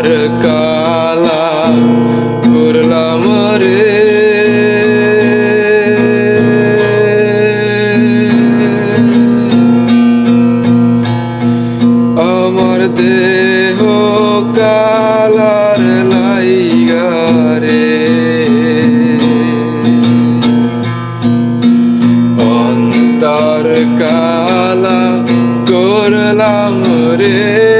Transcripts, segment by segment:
আর কালা করলাম রে। আমার দেহ কালার লাইগা রে। অন্তর কালা করলাম রে।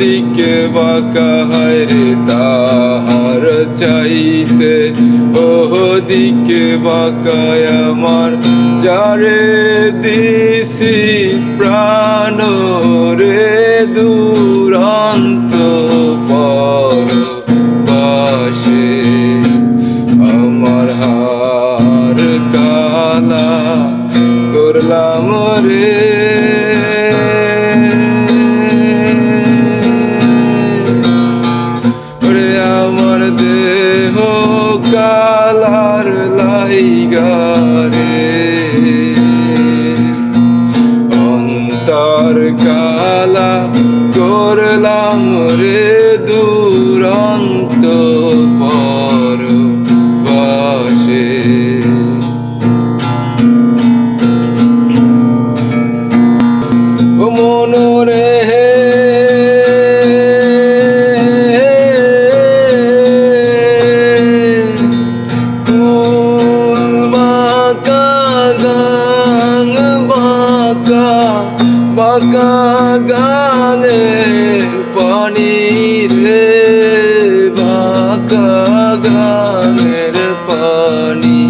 ওদিকে বাঁকা হায়রে তাহার চাইতে। ওদিকে বাঁকায় আমার, যারে দিছি প্রাণ রে, দুরন্ত পর বাসে আমার হার কালা করলাম রে। কালার লাইগারে অন্তর কালা করলাম বাঁকা গানে পানি রে বাঁকা গানের পানি।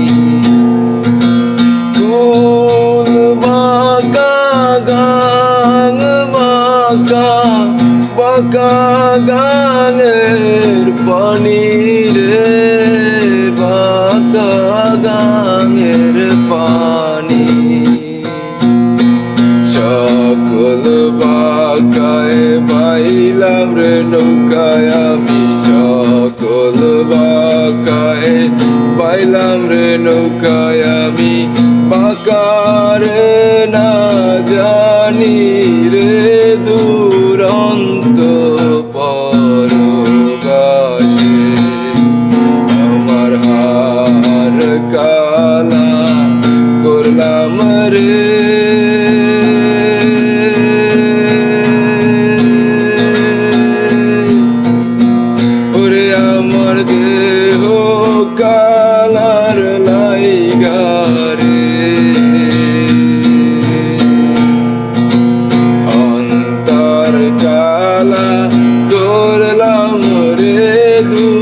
কুল বাঁকা গাং বাঁকা বাঁকা গাঙের পানি রে বাঁকা পানি। বাঁকায় পাইলাম রে নৌকায় আমি। বাঁকার না জানি রে দুরন্ত পরবাসে। আমার হার কালা করলাম রে Hallelujah.